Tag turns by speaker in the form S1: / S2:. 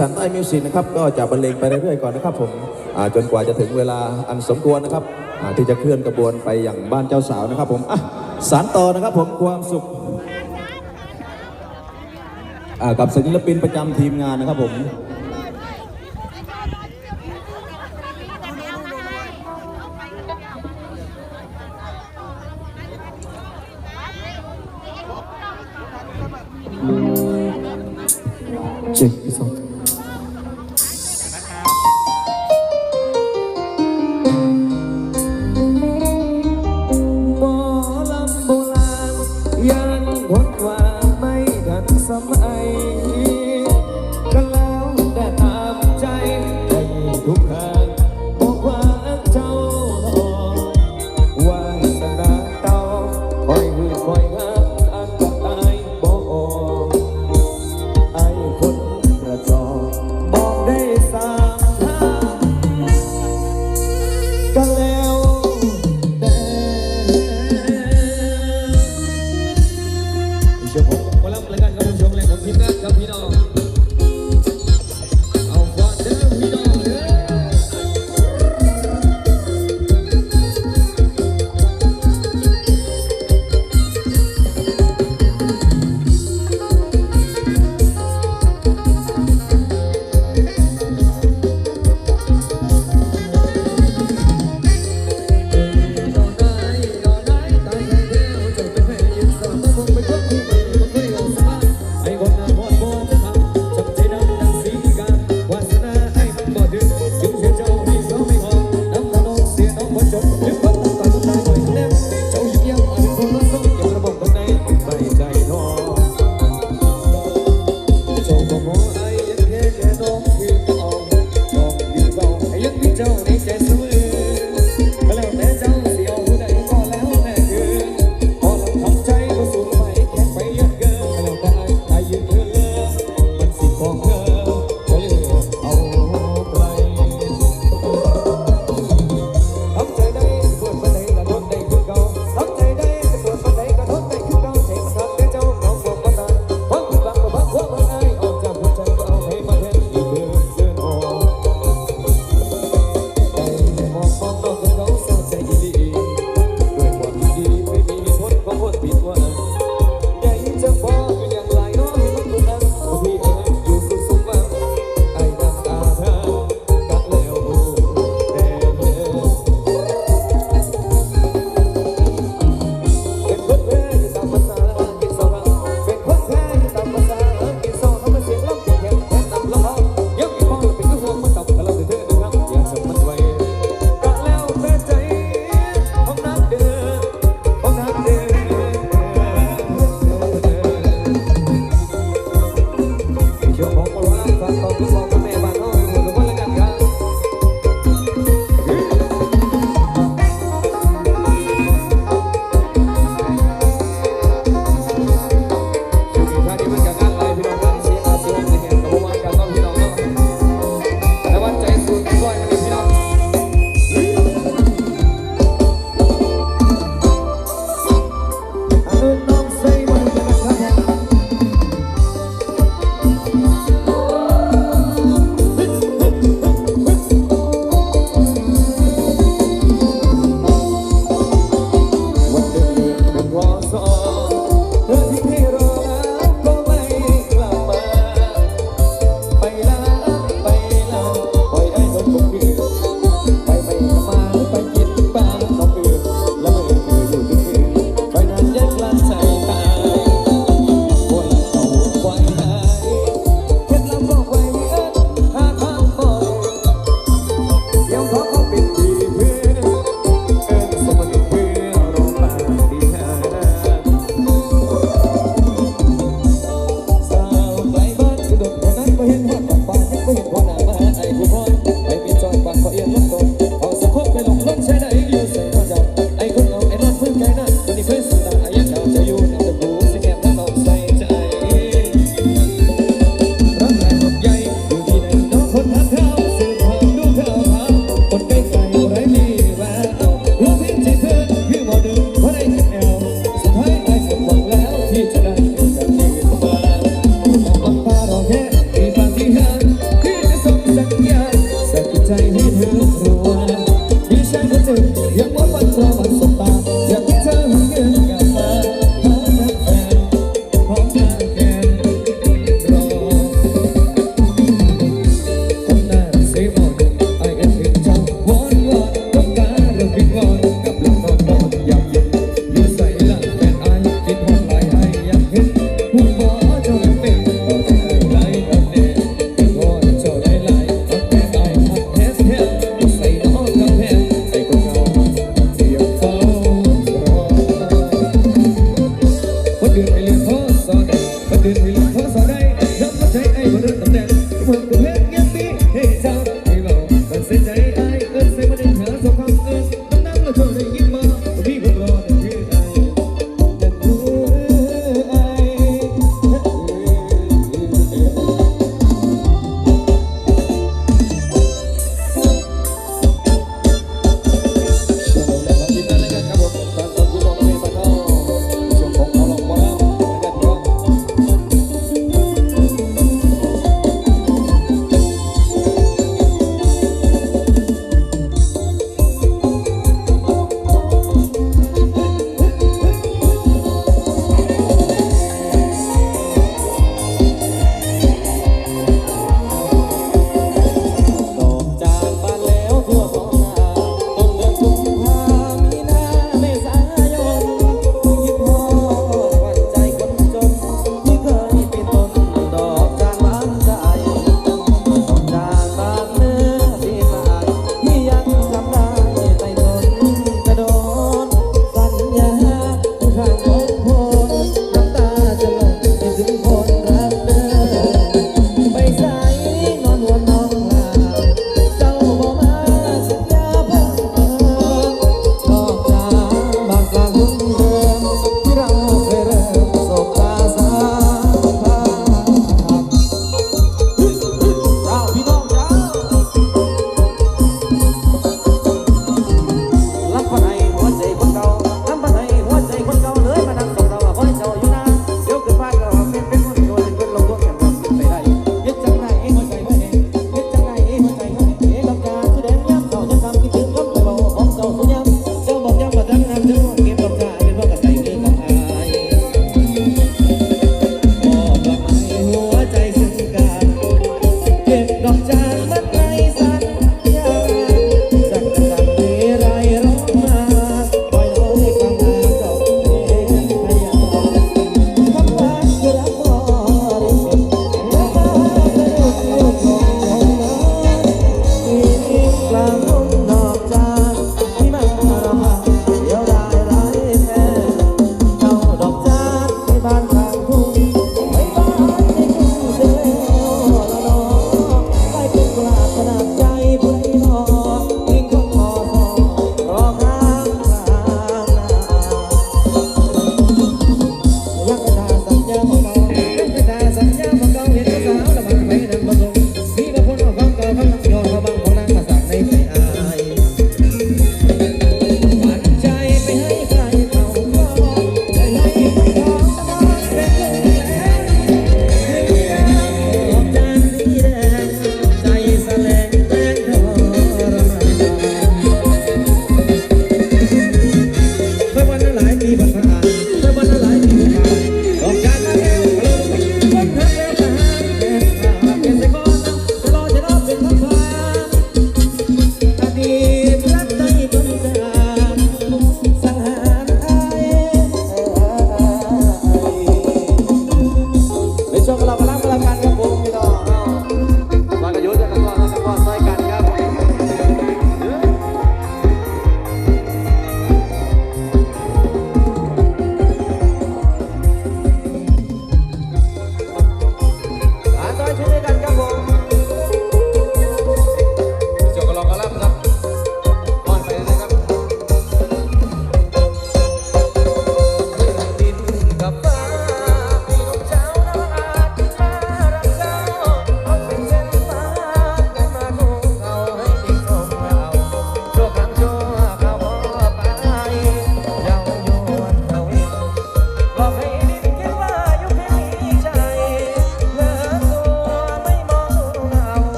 S1: สันไอมิวสิกนะครับก็จะบรรเลงไปเรื่อยๆก่อนนะครับผมจนกว่าจะถึงเวลาอันสมควรนะครับที่จะเคลื่อนกระบวนไปอย่างบ้านเจ้าสาวนะครับผมสารต่อนะครับผมความสุขกับศิลปินประจำทีมงานนะครับผม
S2: เจ็
S3: กสอง